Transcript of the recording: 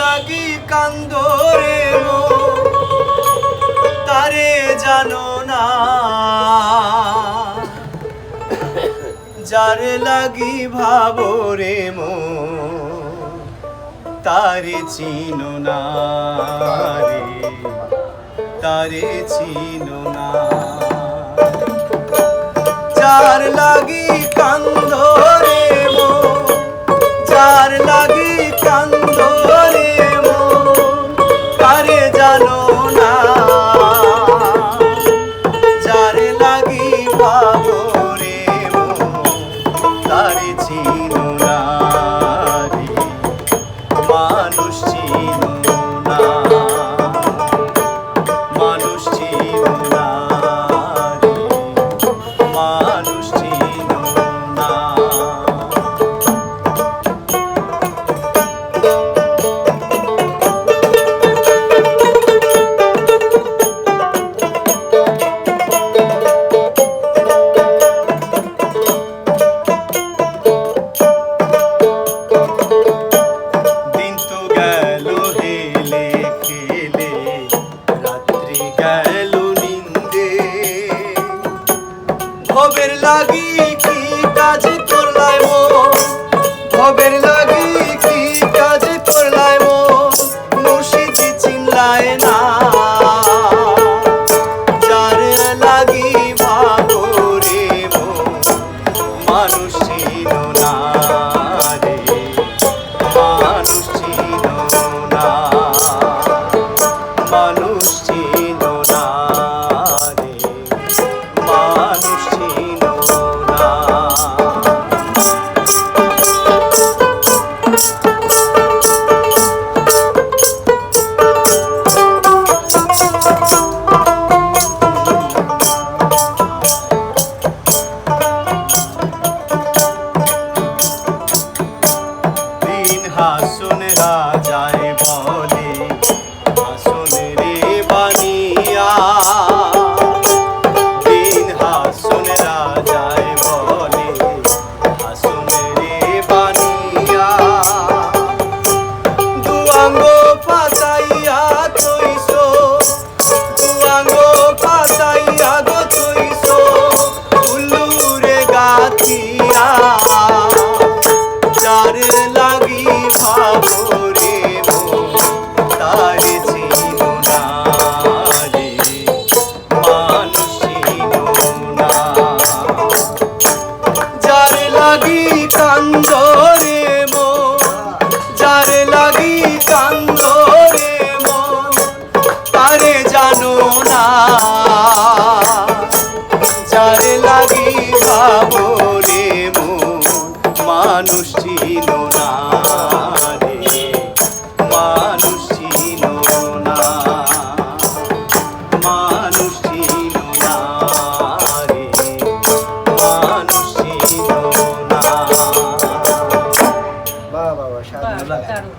লাগি কান্দরে তারে জানো না। যার লাগি ভাবরে মো, তারে চিনো না রে। তারে চিনো না। যার লাগি কান্দরে লাগি কি কাজ করলাই মো ভবের লাগি কি কাজ করলাই মো মুর্শিদি চিনলায় না। যার লাগি ভাবো মানুষ ছিল না। ঘাস কান্দরে মো যারে লাগি কান্দরে মো তারে জানো না। যারে লাগি ভাবরে মো মানুষ চিনো કાળું